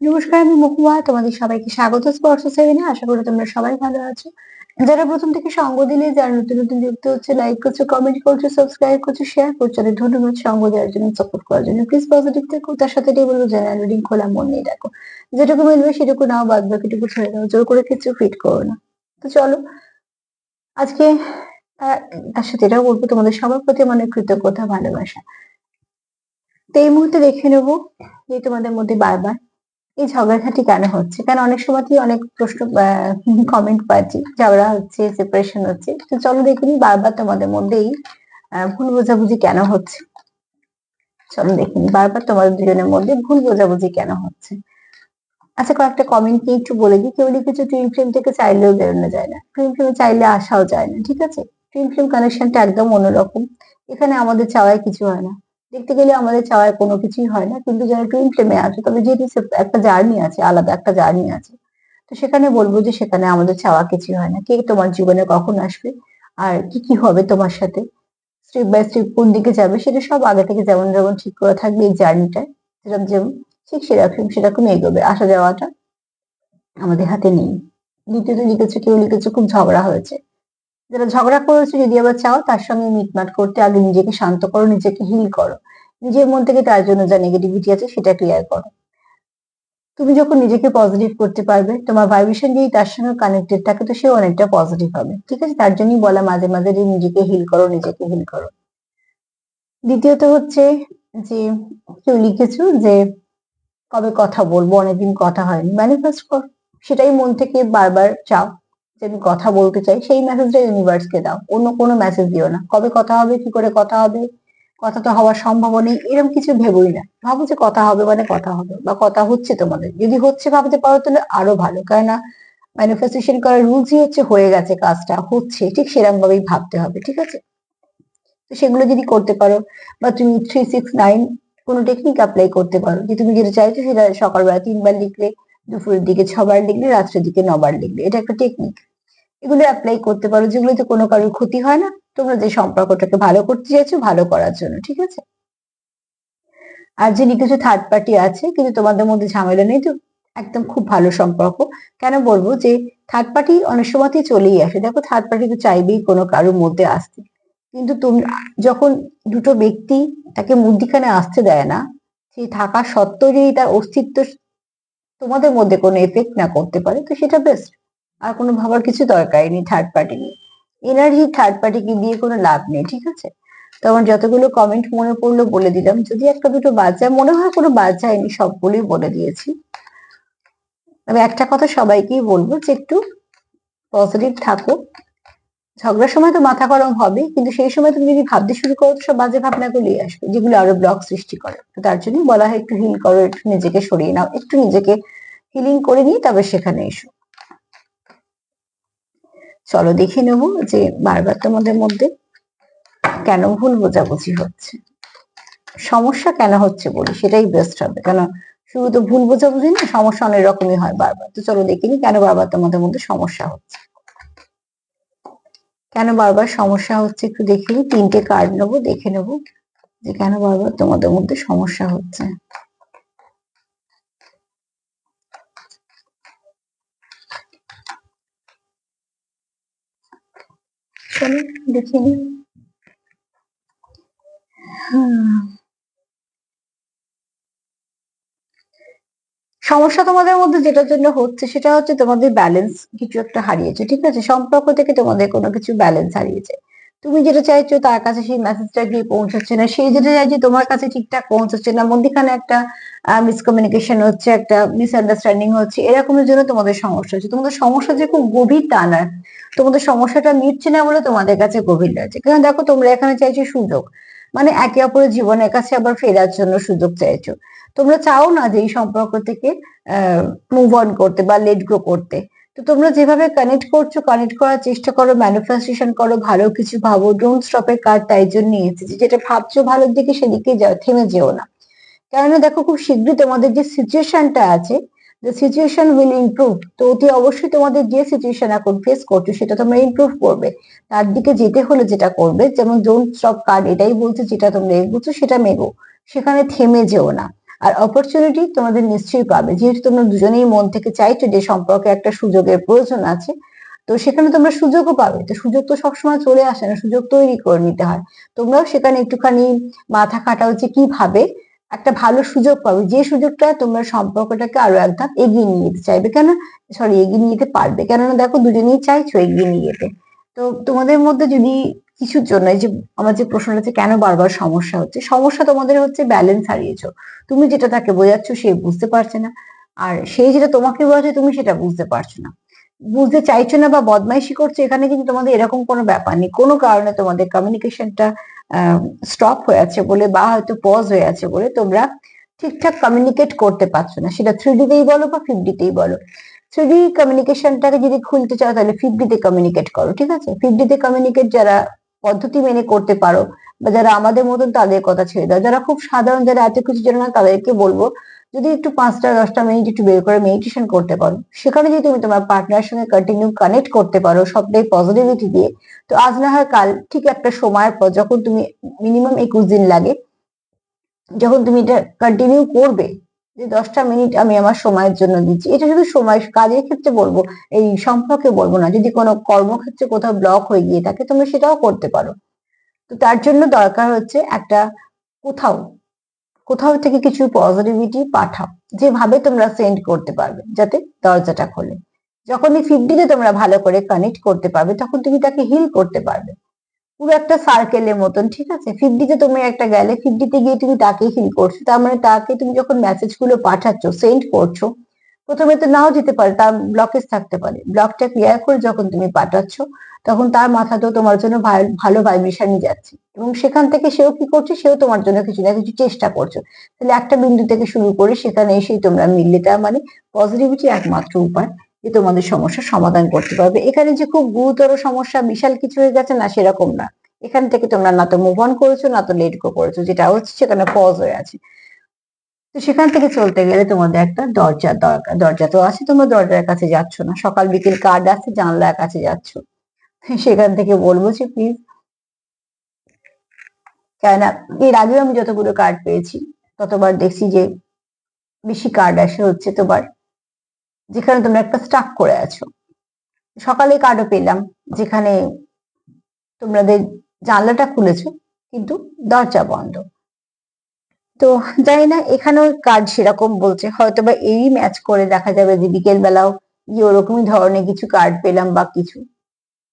নমস্কার, আমি মহুয়া। তোমাদের সবাইকে স্বাগত স্পর্শ সেভেনে। আশা করি তোমরা সবাই ভালো আছো। যারা প্রথম থেকে সঙ্গ দিলে, যারা নতুন নতুন যুক্ত হচ্ছে লাইক করছ কমেন্ট করছ সাবস্ক্রাইব করছ শেয়ার করছ অনেক ধন্যবাদ সঙ্গ দেওয়ার জন্য সাপোর্ট করার জন্য। প্লিজ পজিটিভ থেকো। তার সাথে এটাই বলব জেনারেল রিডিং খোলা মন নিয়ে রাখো যেটুকু মিলবে, সেটুকু নাও বাদ বাকিটুকু ছেড়ে দাও। জোর করে কিছু ফিট করো না। তো চলো, আজকে তার সাথে এটাও বলব, তোমাদের সবার প্রতি অনেক কৃতজ্ঞতা, ভালোবাসা। তো এই মুহূর্তে দেখে নেব যে তোমাদের মধ্যে বারবার এই ঝগড়াঝাটি কেন হচ্ছে? কারণ অনেক সময়তেই অনেক প্রশ্ন কমেন্ট পাচ্ছি ঝগড়া হচ্ছে সেপারেশন হচ্ছে? তো চলো দেখে নিই বারবার তোমাদের মধ্যেই ভুল বোঝাবুঝি কেন হচ্ছে? চলো দেখে নিই বারবার তোমাদের দুজনের মধ্যে ভুল বোঝাবুঝি কেন হচ্ছে? আচ্ছা কয়েকটা কমেন্ট নিয়ে একটু বলে দিই। কেউ লিখেছে টুইন ফ্লেম থেকে চাইলেও বেরোনো যায় না। টুইন ফ্লেমে চাইলে আসাও যায় না, ঠিক আছে? টুইন ফ্লেম কানেকশনটা একদম অন্যরকম। এখানে আমাদের চাওয়ায় কিছু হয় না। দেখতে গেলে আমাদের চাওয়ার কোনো কিছুই হয় না। কিন্তু যারা টুইন ফ্লেমে আছে, তবে যেহেতু একটা জার্নি আছে, আলাদা একটা জার্নি আছে, তো সেখানে বলব যে সেখানে আমাদের চাওয়া কিছুই হয় না। কে তোমার জীবনে কখন আসবে? আর কি কি হবে তোমার সাথে? স্টেপ বাই স্টেপ কোন দিকে যাবে? সেটা সব আগে থেকে যেমন যেমন ঠিক করা থাকবে এই জার্নিটায় যেরকম যেমন ঠিক সেরকম সেরকম এগোবে। আসা যাওয়াটা আমাদের হাতে নেই। দ্বিতীয়ত লিখেছে, কেউ লিখেছে, খুব ঝগড়া হয়েছে। যারা ঝগড়া করেছে যদি আবার চাও, তার সঙ্গে মিটমাট করতে আগে নিজেকে শান্ত করো, নিজেকে হিল করো। নিজের মন থেকে তার জন্য যা নেগেটিভিটি আছে সেটা ক্লিয়ার করো। তুমি যখন নিজেকে পজিটিভ করতে পারবে, তোমার ভাইব্রেশন যদি তার সঙ্গে কানেক্টেড থাকে, তো সে অনেকটা পজিটিভ হবে। ঠিক আছে? তার জন্যই বলা মাঝে মাঝে যে নিজেকে হিল করো, নিজেকে হিল করো। দ্বিতীয়ত হচ্ছে যে, কেউ লিখেছো যে, কবে কথা বলব? অনেকদিন কথা হয়নি। ম্যানিফেস্ট কর। সেটাই মন থেকে বারবার চাও। যে আমি কথা বলতে চাই, সেই মেসেজটা ইউনিভার্সকে দাও। অন্য কোনো মেসেজ দিও না। কবে কথা হবে, কি করে কথা হবে, কথা তো হওয়ার সম্ভাবনা নেই এরকম কিছু ভেবোই না। ভাবো যে কথা হবে মানে কথা হবে, বা কথা হচ্ছে তোমাদের। যদি হচ্ছে ভাবতে পারো তাহলে আরও ভালো। কেননা ম্যানিফেস্টেশন করার রুলসই হচ্ছে হয়ে গেছে কাজটা, হচ্ছে, ঠিক সেরকম ভাবেই ভাবতে হবে, ঠিক আছে? তো সেগুলো যদি করতে পারো, বা তুমি থ্রি সিক্স নাইন কোনো টেকনিক অ্যাপ্লাই করতে পারো, যে তুমি যেটা চাইছো সেটা সকালবেলা তিনবার লিখলে, দুপুরের দিকে ছবার লিখলে, রাত্রের দিকে নবার লিখলে, এটা একটা টেকনিক এগুলো অ্যাপ্লাই করতে পারো, যেগুলোতে কোনো কারোর ক্ষতি হয় না। তোমরা যে সম্পর্কটাকে ভালো করতে চাইছো, ভালো করার জন্য, ঠিক আছে? আর যে লিখেছো থার্ড পার্টি আছে, কিন্তু তোমাদের মধ্যে ঝামেলা নেই, তো একদম খুব ভালো সম্পর্ক। কেন বলব যে থার্ড পার্টি অনেক সময়তেই চলেই আসে। দেখো থার্ড পার্টি তো চাইবেই কোনো কারোর মধ্যে আসতে। কিন্তু তুমি যখন দুটো ব্যক্তি তাকে মধ্যিখানে আসতে দেয় না, সে থাকা সত্ত্বেও যদি তার অস্তিত্ব তোমাদের মধ্যে কোনো এফেক্ট না করতে পারে, তো সেটা বেস্ট আর কোনো ভাবার কিছু দরকারই নেই থার্ড পার্টি নিয়ে। এনার্জি থার্ড পার্টিকে দিয়ে কোনো লাভ নেই, ঠিক আছে? তো আমার যতগুলো কমেন্ট মনে পড়ল বলে দিলাম। যদি একটা দুটো বাচ্চা মনে হয় কোনো বাচ্চা হয়নি সবগুলোই বলে দিয়েছি। আমি একটা কথা সবাইকেই বলব যে একটু পজিটিভ থাকো। ঝগড়ার সময় তো মাথা গরম হবে, কিন্তু সেই সময় তুমি যদি ভাবতে শুরু করো সব বাজে ভাবনা ভাবনাগুলোই আসবে, যেগুলো আরও ব্লক সৃষ্টি করে। তো তার জন্যই বলা হয়, একটু হিল করো, একটু নিজেকে সরিয়ে নাও, একটু নিজেকে হিলিং করে নিয়ে তবে সেখানে এসো। চলো দেখে নেব যে বারবার তোমাদের মধ্যে কেন ভুল বোঝাবুঝি হচ্ছে। সমস্যা কেন হচ্ছে বলি, সেটাই বেস্ট হবে। কেন শুধু তো ভুল বোঝাবুঝি না, সমস্যা অনেক রকমই হয় বারবার। তো চলো দেখিনি কেন বারবার তোমাদের মধ্যে সমস্যা হচ্ছে। কেন বারবার সমস্যা হচ্ছে একটু দেখে তিনটে কার্ড নেব, দেখে নেব যে কেন বারবার তোমাদের মধ্যে সমস্যা হচ্ছে। চলো দেখে নিই সমস্যা তোমাদের মধ্যে যেটার জন্য হচ্ছে, সেটা হচ্ছে তোমাদের ব্যালেন্স কিছু একটা হারিয়েছে, ঠিক আছে? সম্পর্ক থেকে তোমাদের কোনো কিছু ব্যালেন্স হারিয়েছে। তুমি যেটা চাইছো তার কাছে সেই মেসেজটা গিয়ে পৌঁছাচ্ছে না। সেই যেটা চাইছে তোমার কাছে ঠিকঠাক পৌঁছাচ্ছে না। মধ্যখানে একটা মিসকমিউনিকেশন হচ্ছে, একটা মিসআন্ডারস্ট্যান্ডিং হচ্ছে। এরকমের জন্য তোমাদের সমস্যা হচ্ছে। তোমাদের সমস্যা যে খুব গভীর তা না। তোমাদের সমস্যাটা মিটছে না বলে তোমাদের কাছে গভীর লাগছে কারণ দেখো, তোমরা এখানে চাইছো সুযোগ। মানে একে অপরের জীবনের কাছে আবার ফেরার জন্য সুযোগ চাইছো। তোমরা চাও না যে এই সম্পর্ক থেকে মুভ অন করতে বা লেট গ্রো করতে। তো তোমরা যেভাবে কানেক্ট করছ কানেক্ট করার চেষ্টা করো ম্যানিফেস্টেশন করো, ভালো কিছু ভাবো ডোন্ট স্টপের কার্ড তাই জন্য এসেছে। যেটা ভাবছ ভালোর দিকে সেদিকে যাও, থেমে যেও না। কেননা দেখো খুব শীঘ্রই তোমাদের যে সিচুয়েশনটা আছে দ্য সিচুয়েশন উইল ইমপ্রুভ তো অতি অবশ্যই তোমাদের যে সিচুয়েশন এখন ফেস করছ, সেটা তোমরা ইমপ্রুভ করবে। তার দিকে যেতে হলে যেটা করবে, যেমন ডোন্ট স্টপ কার্ড এটাই বলছে, যেটা তোমরা এগোছো সেটা মেগো। সেখানে থেমে যেও না। আর অপরচুনিটি তোমাদের নিশ্চয়ই পাবে। যেহেতু তোমরা দুজনেই মন থেকে চাইছো যে সম্পর্কে একটা সুযোগের প্রয়োজন আছে, তো সেখানে তোমরা সুযোগও পাবে। তো সুযোগ তো সবসময় চলে আসে না, সুযোগ তৈরি করে নিতে হয়। তোমরাও সেখানে একটুখানি মাথা খাটা হচ্ছে কীভাবে একটা ভালো সুযোগ পাবে। যে সুযোগটা তোমরা সম্পর্কটাকে আরও এক ধাপ এগিয়ে নিয়ে যেতে চাইবে, কেন? সরি এগিয়ে নিয়ে যেতে পারবে। কেননা দেখো দুজনেই চাইছো এগিয়ে নিয়ে যেতে। তো তোমাদের মধ্যে যদি কিছুর জন্য, এই যে আমার যে প্রশ্নটা হচ্ছে কেন বারবার সমস্যা হচ্ছে, সমস্যা তোমাদের হচ্ছে ব্যালেন্স হারিয়েছো। তুমি যেটা তাকে বোঝাচ্ছ সে বুঝতে পারছে না, আর সেই যেটা তোমাকে বোঝাচ্ছে তুমি সেটা বুঝতে পারছ না। বুঝতে চাইছো না বা বদমাইশি করছ, এখানে কিন্তু তোমাদের এরকম কোনো ব্যাপার নেই। কোনো কারণে তোমাদের কমিউনিকেশনটা স্টপ হয়ে আছে বলে বা হয়তো পজ হয়ে আছে বলে তোমরা ঠিকঠাক কমিউনিকেট করতে পারছ না। সেটা থ্রি ডিতেই বলো বা ফিফডিতেই বলো। থ্রি ডি কমিউনিকেশনটাকে যদি খুলতে চাও তাহলে ফিফডিতে কমিউনিকেট করো, ঠিক আছে? ফিফডিতে কমিউনিকেট যারা পদ্ধতি মেনে করতে পারো বা যারা আমাদের মতন তাদের কথা ছেড়ে দাও। যারা খুব সাধারণ, যারা এত কিছু জানে না, তাদেরকে বলব, যদি একটু পাঁচটা, দশটা মিনিট একটু বের করে মেডিটেশন করতে পারো। সেখানে যদি তুমি তোমার পার্টনারের সঙ্গে কন্টিনিউ কানেক্ট করতে পারো সবটাই পজিটিভিটি দিয়ে, তো আজ না হয় কাল ঠিক একটা সময়ের পর যখন তুমি মিনিমাম একুশ দিন লাগে, যখন তুমি এটা কন্টিনিউ করবে যে দশটা মিনিট আমি আমার সময়ের জন্য দিচ্ছি। এটা শুধু সময়, কাজের ক্ষেত্রে বলব, এই সম্পর্কে বলব না। যদি কোনো কর্মক্ষেত্রে কোথাও ব্লক হয়ে গিয়ে থাকে তুমি সেটাও করতে পারো। তো তার জন্য দরকার হচ্ছে একটা কোথাও কোথাও থেকে কিছু পজিটিভিটি পাঠাও, যেভাবে তোমরা সেন্ড করতে পারবে, যাতে দরজাটা খোলে। যখন এই ফিফটিতে তোমরা ভালো করে কানেক্ট করতে পারবে, তখন তুমি তাকে হিল করতে পারবে। পুরো একটা সার্কেলের মতন, ঠিক আছে? ফিফটিতে তুমি একটা গেলে ফিফটিতে গিয়ে তুমি তাকে হিল করছ। তার মানে তাকে তুমি যখন মেসেজগুলো পাঠাচ্ছ সেন্ড করছ, প্রথমে তো নাও যেতে পারে, তার ব্লকেজ থাকতে পারে। ব্লকটা ক্লিয়ার করে যখন তুমি পাঠাচ্ছ, তখন তার মাথাতেও তোমার জন্য ভালো ভাইব্রেশনই যাচ্ছে। এবং সেখান থেকে সেও কি করছে? সেও তোমার জন্য কিছু না কিছু চেষ্টা করছ। তাহলে একটা বিন্দু থেকে শুরু করে সেখানে এসেই তোমরা মিললে। তার মানে পজিটিভিটি একমাত্র উপায়। যে তোমাদের সমস্যার সমাধান করতে পারবে। এখানে যে খুব গুরুতর সমস্যা, বিশাল কিছু হয়ে গেছে, না সেরকম না। এখান থেকে তোমরা না তো মুভ অন করেছ, না তো লেট গো করেছ, যেটা হচ্ছে সেখানে পজ হয়ে আছে। তো সেখান থেকে চলতে গেলে তোমাদের একটা দরজা দরকার। দরজা তো আছে, তোমরা দরজার কাছে যাচ্ছ না। সকাল বিকেল কার্ড আছে, জানলার কাছে যাচ্ছ। সেখান থেকে বলব যে প্লিজ কেন এর আগেও আমি যতগুলো কার্ড পেয়েছি, ততবার দেখছি যে বেশি কার্ড আসে হচ্ছে তোমার যেখানে তোমরা একটা স্টাক করে আছো। সকালে কার্ডও পেলাম, যেখানে তোমাদের জানলাটা খুলেছো, কিন্তু দরজা বন্ধ। তো জানি না, এখানেও কার্ড সেরকম বলছে হয়তো বা এই ম্যাচ করে দেখা যাবে যে বিকেল বেলাও যে ওরকমই ধরনের কিছু কার্ড পেলাম বা কিছু।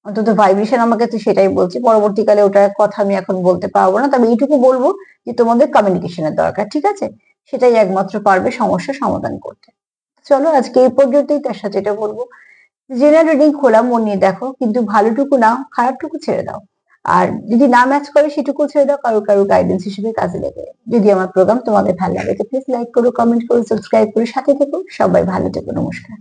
অন্তত ভাইব্রেশন আমাকে তো সেটাই বলছে, পরবর্তীকালে ওটার কথা আমি এখন বলতে পারব না, তবে এইটুকু বলব যে তোমাদের কমিউনিকেশনের দরকার, ঠিক আছে? সেটাই একমাত্র পারবে সমস্যা সমাধান করতে। চলো আজকে এই পর্যন্তই তার সাথে এটা বলব। জেনারেল রিডিং খোলা, মন নিয়ে দেখো, কিন্তু ভালোটুকু নাও খারাপটুকু ছেড়ে দাও। আর যদি না ম্যাচ করে সেটুকু ছেড়ে দাও, কারও কারও গাইডেন্স হিসেবে কাজে লেগে যদি আমার প্রোগ্রাম তোমাদের ভালো লাগে, তো প্লিজ লাইক করো কমেন্ট করো সাবস্ক্রাইব করো, সাথে থেকো, সবাই ভালো থেকো, নমস্কার।